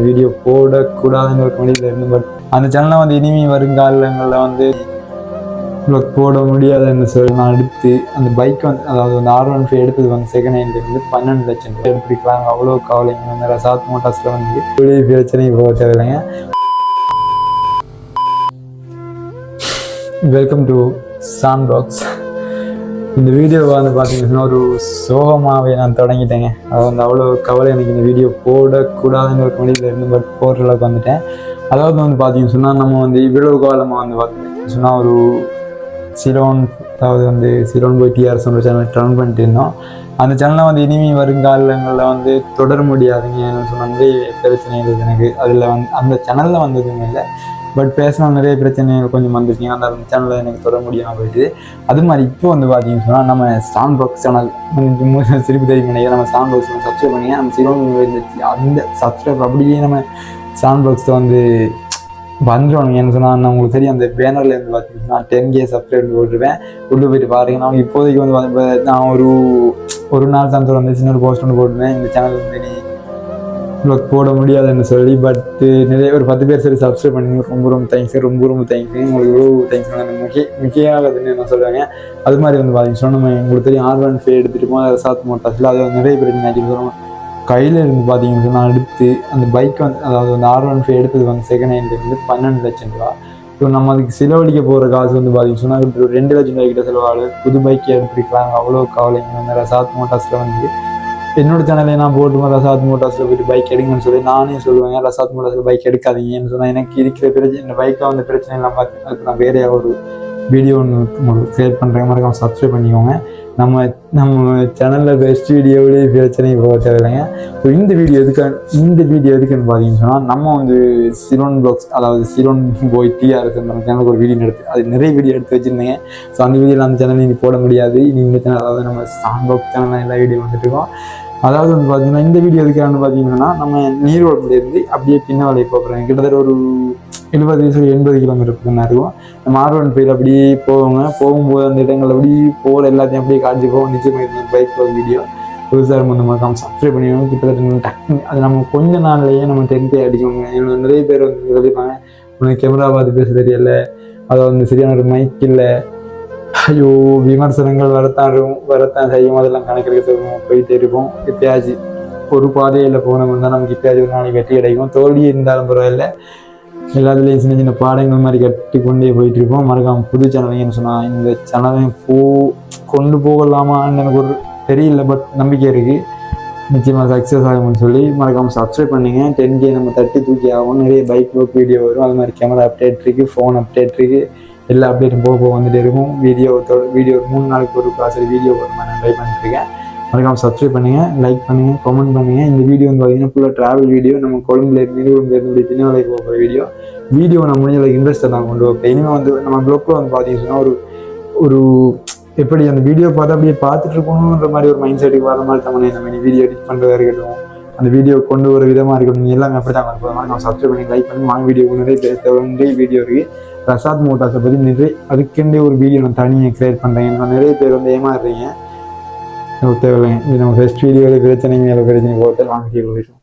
Video போடக்கூடாதுன்னு ஒரு இருந்து பட் அந்த சேனலை வந்து இனிமே வருங்காலங்களில் வந்து உங்களுக்கு போட முடியாதுன்னு சொல்லி நான் எடுத்து அந்த பைக் வந்து அதாவது அந்த ஆர் ஒன் ஃபைவ் எடுத்தது வந்து செகண்ட் ஹேண்ட் வந்து பன்னெண்டு லட்சம் ரூபாய் எடுத்துருக்காங்க அவ்வளோ கவலைங்க வந்து ரசாத் மோட்டார்ஸில் வந்து பெரிய பிரச்சனையும் போக தேவையில்லைங்க. வெல்கம் டு சான் பாக்ஸ் இந்த வீடியோ வந்து பார்த்தீங்கன்னா ஒரு சோகமாகவே நான் தொடங்கிட்டேங்க. அது வந்து அவ்வளோ கவலை எனக்கு இந்த வீடியோ போடக்கூடாதுன்னு ஒரு இருந்து பட் போடுற அளவுக்கு வந்துட்டேன். அதாவது வந்து பார்த்தீங்கன்னு சொன்னால் நம்ம வந்து இவ்வளவு காலமாக வந்து பார்த்தீங்கன்னு சொன்னால் ஒரு சிலோன் அதாவது வந்து சிலோன் போய் டிஆர்எஸ் ஒரு சேனல் ரன் பண்ணிட்டு இருந்தோம். அந்த சேனலை வந்து இனிமே வருங்காலங்களில் வந்து தொடர முடியாதுங்க. சொன்ன வந்து பிரச்சனை இருக்குது எனக்கு. அதில் வந்து அந்த சேனலில் வந்ததும் இல்லை. பட் பேசினா நிறைய பிரச்சனைகள் கொஞ்சம் வந்துருச்சுங்க அந்த சேனலில் எனக்கு தொடர முடியாமல் போயிட்டு அது மாதிரி இப்போ வந்து பார்த்தீங்கன்னு சொன்னால் நம்ம சாங் பாக்ஸ் சேனல் சிரிப்பு தெரியும் நினைக்கிறேன் நம்ம சாங் பாக்ஸ் சப்ஸ்கிரைப் பண்ணி நம்ம சிறுவன் இருந்துச்சு. அந்த சப்ஸ்கிரைப் அப்படியே நம்ம சாங் பாக்ஸில் வந்து வந்துடும் என்ன சொன்னால் நான் உங்களுக்கு தெரியும் அந்த பேனரில் இருந்து பார்த்தீங்கன்னா டென் கே சப்ஸ்கிரைப் போட்டுருவேன் உள்ளே போயிட்டு பாருங்க. நான் இப்போதைக்கு வந்து பாத்தீங்கன்னா, நான் ஒரு ஒரு நாள் சந்தோம் வந்து சின்ன ஒரு போஸ்ட் ஒன்று போட்டுருவேன் இந்த சேனல் வந்து நீ ப்ளாக் போட முடியாதுன்னு சொல்லி பட்டு நிறைய ஒரு பத்து பேர் சரி சப்ஸ்கிரைப் பண்ணி ரொம்ப ரொம்ப தேங்க்ஸ் ரொம்ப ரொம்ப தேங்க்ஸ் உங்களுக்கு இவ்வளோ தேங்க்ஸ் முக்கிய முக்கியமானதுன்னு என்ன சொல்கிறாங்க அது மாதிரி வந்து பார்த்தீங்கன்னா நம்ம உங்களுக்கு தெரியும் ஆர் ஒன் ஃபே எடுத்துகிட்டு போவோம் அதை சாத் மோட்டார்ஸில் அது நிறைய பேர் நினைக்கிறோம் கையில் இருந்து பார்த்தீங்கன்னா நான் எடுத்து அந்த பைக் வந்து அதாவது அந்த ஆர் ஒன் ஃபே எடுத்தது வந்து செகண்ட் ஹேண்ட் வந்து பன்னெண்டு லட்சம் ரூபா. இப்போ நம்ம அதுக்கு செலவழிக்க போகிற காசு வந்து பார்த்தீங்கன்னா ஒரு ரெண்டு லட்சம் ரூபாய்க்கிட்ட கிட்ட புது பைக்கே எடுத்துருக்கலாம் அவ்வளோ கவலைங்க வந்து ரசாத் மோட்டார்ஸில் வந்து. என்னோட சேனலை நான் போட்டு ரசாத் மோட்டார்ஸில் போயிட்டு பைக் எடுங்கன்னு சொல்லி நானே சொல்லுவேன் ரசாத் மோட்டார்ஸில் பைக் எடுக்காதீங்கன்னு? சொன்னால் எனக்கு இருக்கிற பிரச்சனை இந்த பைக்கில் வந்து பிரச்சனை எல்லாம் பார்த்து நான் வேறையாக ஒரு வீடியோ ஒன்று உங்களுக்கு ஷேர் பண்ணுற மறக்காம சப்ஸ்கிரைப் பண்ணிக்கோங்க. நம்ம நம்ம சேனலில் பெஸ்ட் வீடியோவிலே பிரச்சனை போக தேவையில்லைங்க. ஸோ இந்த வீடியோ எதுக்கு இந்த வீடியோ எதுக்குன்னு பார்த்தீங்கன்னு சொன்னால் நம்ம வந்து சிரோன் பிளாக்ஸ் அதாவது சிரோன் போய் டிஆர்எஸ் நம்ம சேனலுக்கு ஒரு வீடியோ எடுத்து அது நிறைய வீடியோ எடுத்து வச்சுருந்தேங்க. ஸோ அந்த வீடியோவில் அந்த சேனல் இனி போட முடியாது. இனி இந்த சேனல் அதாவது நம்ம சாங் பாக்ஸ் சேனலில் எல்லா வீடியோ வந்துட்டுருக்கோம் அதாவது வந்து பார்த்தீங்கன்னா இந்த வீடியோ எதுக்கானு பார்த்தீங்கன்னா நம்ம நீர்வளத்துலேருந்து அப்படியே பின்னாலே போகிறேன் கிட்டத்தட்ட ஒரு எழுபது எண்பது கிலோமீட்டர் பக்கம் இருக்கும். நம்ம ஆர்வன் போயில் அப்படியே போவோங்க. போகும்போது அந்த இடங்கள் அப்படியே போகிற எல்லாத்தையும் அப்படியே காட்சி போவோம் நிச்சயமாக பைக் போகிற வீடியோ புதுசாக வந்து மறக்காம சப்ஸ்கிரைப் பண்ணிடுவோம் கிட்டத்தட்ட டக்கு அது நம்ம கொஞ்ச நாள்லேயே நம்ம டென்த்தே அடிக்கோங்க என்னோட நிறைய பேர் வந்து சொல்லியிருப்பாங்க. உனக்கு கேமரா பார்த்து பேச தெரியல. அதை வந்து சரியான ஒரு மைக் இல்லை. ஐயோ விமர்சனங்கள் வரத்தான் இருக்கும். வரத்தான் செய்யும். அதெல்லாம் கணக்கெடுக்க போயிட்டே இருப்போம். எப்பயாச்சு ஒரு பாதையில் போனோம்னா நமக்கு எப்பயாச்சும் ஒரு நாளைக்கு வெற்றி கிடைக்கும் தோல்வி இருந்தாலும் பரவாயில்ல. எல்லாத்துலேயும் சின்ன சின்ன பாடங்கள் மாதிரி கட்டி கொண்டே போயிட்டு இருப்போம் மறக்காம புது சேனலைன்னு சொன்னால் இந்த சேனலை போ கொண்டு போகலாமான்னு எனக்கு ஒரு தெரியல பட் நம்பிக்கை இருக்குது நிச்சயமாக சக்ஸஸ் ஆகும்னு சொல்லி மறக்காம சப்ஸ்கிரைப் பண்ணுங்க டென் கே நம்ம தட்டி தூக்கி ஆகும் நிறைய பைக் ஒர்க் வீடியோ வரும் அது மாதிரி கேமரா அப்டேட் இருக்குது ஃபோன் அப்டேட் இருக்குது எல்லா அப்டேட்டும் போக போக வந்துகிட்டே இருக்கும் வீடியோ வீடியோ மூணு நாளைக்கு ஒரு கிளாஸ் வீடியோ வரும் நான் ட்ரை பண்ணிட்டுருக்கேன் மறக்காம சப்ஸ்கிரைப் பண்ணுங்க லைக் பண்ணுங்கள் கமெண்ட் பண்ணுங்கள் இந்த வீடியோ வந்து பார்த்தீங்கன்னா ஃபுல்லாக ட்ராவல் வீடியோ நம்ம கொழும்புலேருந்து இருந்து கொழும்புல பின்னாலே போகிற வீடியோ வீடியோ நம்ம முடிஞ்ச அளவுக்கு இன்ட்ரெஸ்ட்டை நான் கொண்டு வைப்பேன் இனிமேல் வந்து நம்ம ப்ளோக்கில் வந்து பார்த்தீங்கன்னா ஒரு ஒரு எப்படி அந்த வீடியோ பார்த்து அப்படியே பார்த்துட்டு இருக்கணுன்ற மாதிரி ஒரு மைண்ட் செட்டுக்கு வர மாதிரி தான் நம்ம வீடியோ எடிட் பண்ணுறதா இருக்கட்டும். அந்த வீடியோ கொண்டு வர விதமாக இருக்கட்டும். எல்லாமே அப்படி தான் இருப்போம் நம்ம சப்ஸ்கிரைப் பண்ணி லைக் பண்ணி வாங்க வீடியோ நிறைய நிறைய வீடியோ இருக்குது பிரசாத் மோட்டாஸை பற்றி நிறைய அதுக்கெண்டே ஒரு வீடியோ நான் தனியாக க்ரியேட் பண்ணுறேன் நான் நிறைய பேர் வந்து ஏமாறுறீங்க. தேவையில்லைங்க இது நம்ம ஃபஸ்ட் வீடியோவில் பிரச்சனை மேலே பிரச்சனை போகிறது வாங்க வீடியோ போயிடும்